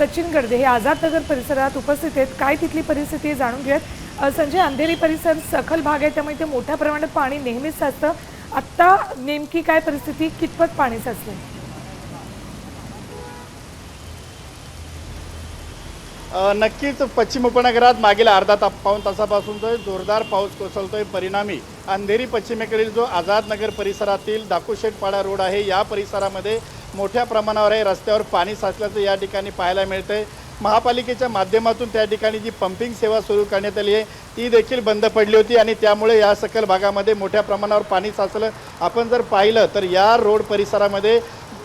सचिन गर्दे हे आझादनगर परिसरात उपस्थित आहेत. काय तिथली परिस्थिती आहे जाणून घेऊयात. संजय अंधेरी परिसर सखल भाग आहे. त्यामुळे ते मोठ्या प्रमाणात पाणी नेहमीच साचतं. आत्ता नेमकी काय परिस्थिती? कितपत पाणी साचले नक्कीच पश्चिम उपनगरात मागील अर्धा ता पाऊन तासापासून जो जोरदार पाऊस कोसळतोय. परिणामी अंधेरी पश्चिमेकडील जो आझादनगर परिसरातील दाकुशेटपाडा रोड आहे या परिसरामध्ये मोठ्या प्रमाणावर आहे. रस्त्यावर पाणी साचल्याचं या ठिकाणी पाहायला मिळतंय. महापालिकेच्या माध्यमातून त्या ठिकाणी जी पंपिंग सेवा सुरू करण्यात आली आहे ती देखील बंद पडली होती आणि त्यामुळे या सकल भागामध्ये मोठ्या प्रमाणावर पाणी साचलं. आपण जर पाहिलं तर या रोड परिसरामध्ये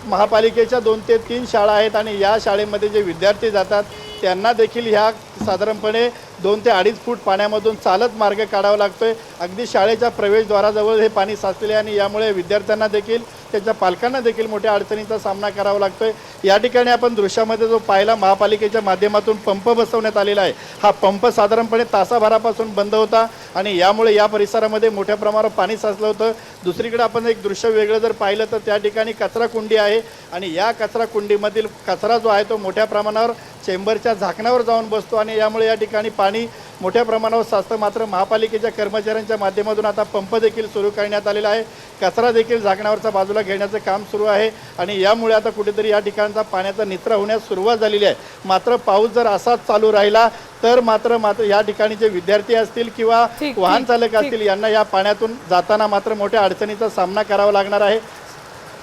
महापालिकेच्या दोन ते तीन शाळा आहेत आणि या शाळेमध्ये जे विद्यार्थी जातात त्यांना देखील ह्या साधारणपणे दोन ते अडीच फूट पाण्यामधून चालत मार्ग काढावा लागतोय. अगदी शाळेच्या प्रवेशद्वाराजवळ हे पाणी साचलेले आहे आणि यामुळे विद्यार्थ्यांना देखील त्यांच्या पालकांना देखील मोठ्या अडचणीचा सामना करावा लागतोय. या ठिकाणी आपण दृश्यामध्ये जो पाहिला महापालिकेच्या माध्यमातून पंप बसवण्यात आलेला आहे. हा पंप साधारणपणे तासाभरापासून बंद होता आणि यामुळे या परिसरामध्ये मोठ्या प्रमाणावर पाणी साचलं होतं. दुसरीकडे आपण एक दृश्य वेगळं जर पाहिलं तर त्या ठिकाणी कचरा कुंडी आहे आणि या कचरा कुंडीमधील कचरा जो आहे तो मोठ्या प्रमाणावर चेंबरच्या झाकणावर जाऊन बसतो आणि यामुळे या ठिकाणी पाणी मोठ्या प्रमाणावर साचतं. मात्र महापालिकेच्या कर्मचाऱ्यांच्या माध्यमातून आता पंप देखील सुरू करण्यात आलेला आहे. कचरा देखील झाकणावरचा बाजूला घेण्याचं काम सुरू आहे आणि यामुळे आता कुठेतरी या ठिकाणचा पाण्याचा निचरा होण्यास सुरुवात झालेली आहे. मात्र पाऊस जर असाच चालू राहिला तर मात्र मात्र या ठिकाणी जे विद्यार्थी असतील किंवा वाहन चालक. असतील यांना या पाण्यातून जाताना मात्र मोठ्या अडचणीचा सामना करावा लागणार आहे.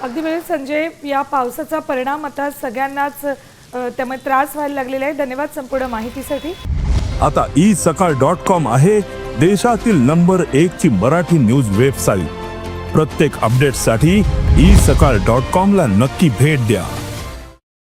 अगदी वेळ संजय या पावसाचा परिणाम आता सगळ्यांनाच त्यामुळे त्रास व्हायला लागलेला आहे. धन्यवाद संपूर्ण माहितीसाठी. आता ई सकाळ डॉट कॉम आहे देशातील नंबर एक ची मराठी न्यूज वेबसाईट प्रत्येक अपडेटसाठी ई सकाळ डॉट कॉम ला नक्की भेट द्या.